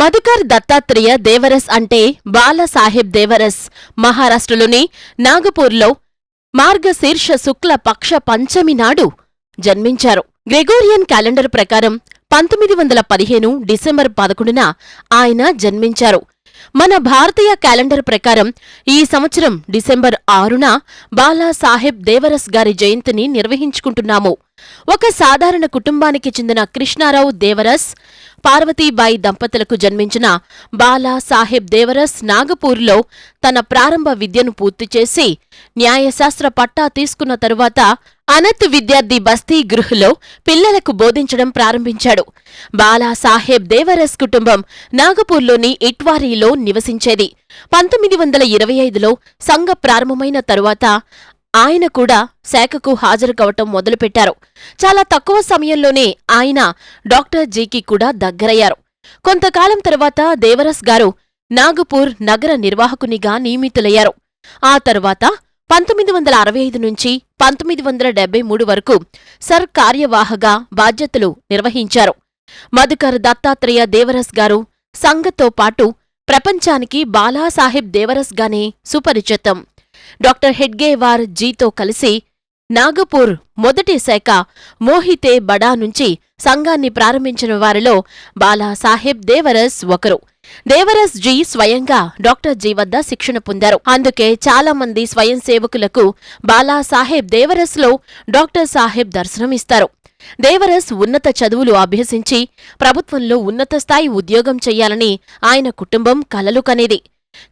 మధుకర్ దత్తాత్రేయ దేవరస్ అంటే బాలసాహెబ్ దేవరస్. మహారాష్ట్రలోని నాగపూర్లో మార్గశీర్ష శుక్ల పక్ష పంచమి నాడు జన్మించారు. గ్రెగోరియన్ క్యాలెండర్ ప్రకారం పంతొమ్మిది వందల పదిహేను డిసెంబర్ పదకొండున ఆయన జన్మించారు. మన భారతీయ క్యాలెండర్ ప్రకారం ఈ సంవత్సరం డిసెంబర్ ఆరున బాలాసాహెబ్ దేవరస్ గారి జయంతిని నిర్వహించుకుంటున్నాము. ఒక సాధారణ కుటుంబానికి చెందిన కృష్ణారావు దేవరస్ పార్వతీబాయి దంపతులకు జన్మించిన బాలా సాహెబ్ దేవరస్ నాగపూర్లో తన ప్రారంభ విద్యను పూర్తి చేసి న్యాయశాస్త్ర పట్టా తీసుకున్న తరువాత అనత్ విద్యార్థి బస్తీ గృహలో పిల్లలకు బోధించడం ప్రారంభించాడు. బాలా సాహెబ్ దేవరస్ కుటుంబం నాగపూర్లోని ఇట్వారీలో నివసించేది. పంతొమ్మిది వందల ఇరవై ఐదులో సంఘ ప్రారంభమైన తరువాత ఆయన కూడా శాఖకు హాజరు కావటం మొదలుపెట్టారు. చాలా తక్కువ సమయంలోనే ఆయన డాక్టర్ జీకి కూడా దగ్గరయ్యారు. కొంతకాలం తర్వాత దేవరస్ గారు నాగపూర్ నగర నిర్వాహకునిగా నియమితులయ్యారు. ఆ తర్వాత పంతొమ్మిది వందల అరవై ఐదు నుంచి పంతొమ్మిది వందల డెబ్బై మూడు వరకు సర్ కార్యవాహగా బాధ్యతలు నిర్వహించారు. మధుకర్ దత్తాత్రేయ దేవరస్ గారు సంఘతో పాటు ప్రపంచానికి బాలాసాహెబ్ దేవరస్ గానే సుపరిచితం. డాక్టర్ హెడ్గేవార్ జీతో కలిసి నాగపూర్ మొదటి శాఖ మోహితే బడా నుంచి సంఘాన్ని ప్రారంభించిన వారిలో బాలాసాహెబ్ దేవరస్ ఒకరు. దేవరస్ జీ స్వయంగా డాక్టర్ జీ వద్ద శిక్షణ పొందారు. అందుకే చాలా మంది స్వయం సేవకులకు బాలాసాహెబ్ దేవరస్లో డాక్టర్ సాహెబ్ దర్శనమిస్తారు దేవరస్ ఉన్నత చదువులు అభ్యసించి ప్రభుత్వంలో ఉన్నత స్థాయి ఉద్యోగం చెయ్యాలని ఆయన కుటుంబం కలలు కనేది.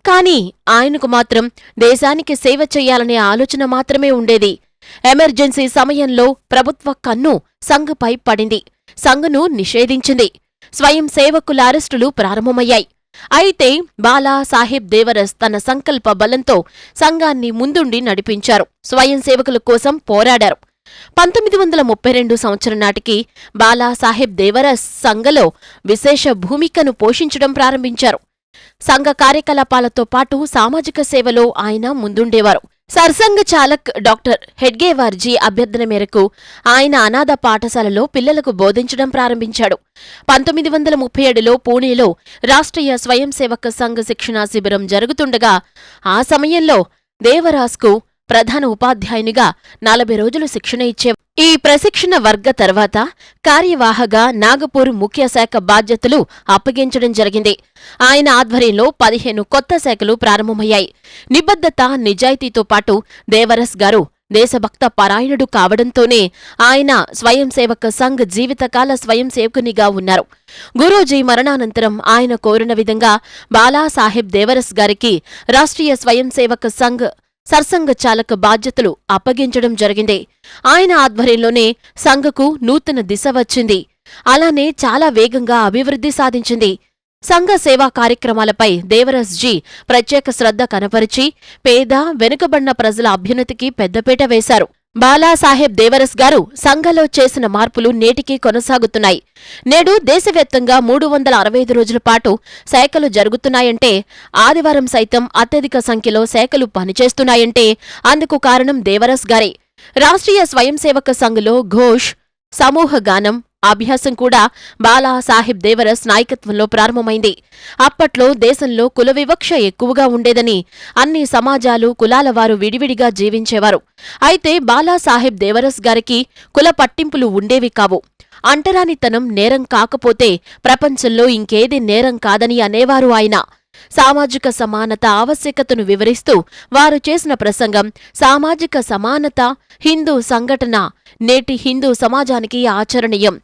కాని ఆయనకు మాత్రం దేశానికి సేవ చెయ్యాలనే ఆలోచన మాత్రమే ఉండేది. ఎమర్జెన్సీ సమయంలో ప్రభుత్వ కన్ను సంఘపై పడింది. సంఘను నిషేధించింది. స్వయం సేవకుల అరెస్టులు ప్రారంభమయ్యాయి. అయితే బాలా సాహెబ్ దేవరస్ తన సంకల్ప బలంతో సంఘాన్ని ముందుండి నడిపించారు. స్వయం సేవకుల కోసం పోరాడారు. పంతొమ్మిది వందల ముప్పై రెండు సంవత్సరం నాటికి బాలాసాహెబ్ దేవరస్ సంఘలో విశేష భూమికను పోషించడం ప్రారంభించారు. సంఘ కార్యకలాపాలతో పాటు సామాజిక సేవలో ఆయన ముందుండేవారు. సర్సంఘ చాలక్ డాక్టర్ హెడ్గేవార్జీ అభ్యర్థన మేరకు ఆయన అనాథ పాఠశాలలో పిల్లలకు బోధించడం ప్రారంభించాడు. పంతొమ్మిది వందల ముప్పై ఏడులో పూణేలో రాష్ట్రీయ స్వయం సేవక సంఘ శిక్షణా శిబిరం జరుగుతుండగా ఆ సమయంలో దేవరాజ్కు ప్రధాన ఉపాధ్యాయునిగా నలభై రోజులు శిక్షణ ఇచ్చే ఈ ప్రశిక్షణ వర్గ తర్వాత కార్యవాహగా నాగపూర్ ముఖ్య శాఖ బాధ్యతలు అప్పగించడం జరిగింది. ఆయన ఆధ్వర్యంలో పదిహేను కొత్త శాఖలు ప్రారంభమయ్యాయి. నిబద్ధత నిజాయితీతో పాటు దేవరస్ గారు దేశభక్త పరాయణుడు కావడంతోనే ఆయన స్వయం సేవక సంఘ్ జీవితకాల స్వయం సేవకునిగా ఉన్నారు. గురూజీ మరణానంతరం ఆయన కోరిన విధంగా బాలాసాహెబ్ దేవరస్ గారికి రాష్ట్రీయ స్వయం సేవక సంఘ్ సర్సంఘ చాలక బాధ్యతలు అప్పగించడం జరిగింది. ఆయన ఆధ్వర్యంలోనే సంఘకు నూతన దిశ వచ్చింది. అలానే చాలా వేగంగా అభివృద్ధి సాధించింది. సంఘ సేవా కార్యక్రమాలపై దేవరస్ జీ ప్రత్యేక శ్రద్ధ కనపరిచి పేద వెనుకబడిన ప్రజల అభ్యున్నతికి పెద్దపీట వేశారు. బాలాసాహెబ్ దేవరస్ గారు సంఘలో చేసిన మార్పులు నేటికీ కొనసాగుతున్నాయి. నేడు దేశవ్యాప్తంగా మూడు వందల అరవై ఐదు రోజుల పాటు శాఖలు జరుగుతున్నాయంటే ఆదివారం సైతం అత్యధిక సంఖ్యలో శాఖలు పనిచేస్తున్నాయంటే అందుకు కారణం దేవరస్ గారే. రాష్ట్రీయ స్వయం సేవక సంఘ్లో ఘోష్ సమూహ గానం అభ్యాసం కూడా బాలా సాహెబ్ దేవరస్ నాయకత్వంలో ప్రారంభమైంది. అప్పట్లో దేశంలో కుల వివక్ష ఎక్కువగా ఉండేదని అన్ని సమాజాలు కులాల వారు విడివిడిగా జీవించేవారు. అయితే బాలాసాహెబ్ దేవరస్ గారికి కుల పట్టింపులు ఉండేవి కావు. అంటరానితనం నేరం కాకపోతే ప్రపంచంలో ఇంకేది నేరం కాదని అనేవారు ఆయన. సామాజిక సమానత ఆవశ్యకతను వివరిస్తూ వారు చేసిన ప్రసంగం సామాజిక సమానత హిందూ సంఘటన నేటి హిందూ సమాజానికి ఆచరణీయం.